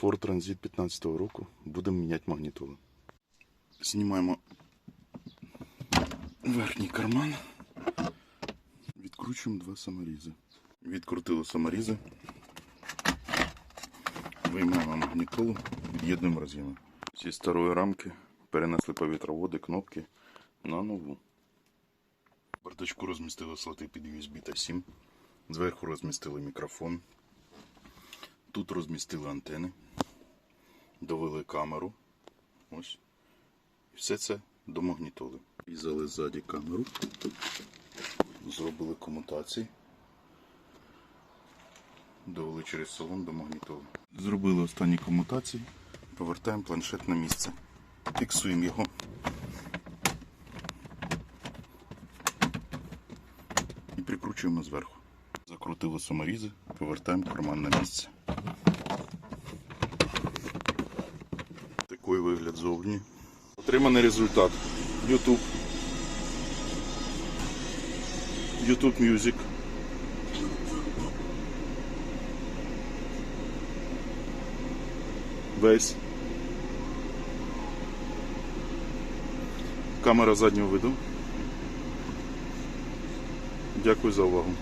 Ford Transit 15 року. Будемо міняти магнітолу. Знімаємо верхній карман. Відкручуємо два саморізи. Відкрутили саморізи. Виймаємо магнітолу, від'єднуємо роз'єми. Зі старої рамки перенесли повітроводи, кнопки на нову. Бардачку розмістили слоти під USB та 7. Зверху розмістили мікрофон. Тут розмістили антени. Довели камеру. Ось. І все це до магнітоли. Різали ззаді камеру. Зробили комутації. Довели через салон до магнітоли. Зробили останні комутації. Повертаємо планшет на місце. Фіксуємо його. І прикручуємо зверху. Закрутили саморізи, повертаємо карман на місце. Такий вигляд зовні. Отриманий результат. YouTube. YouTube Music. Весь. Камера заднього виду. Дякую за увагу.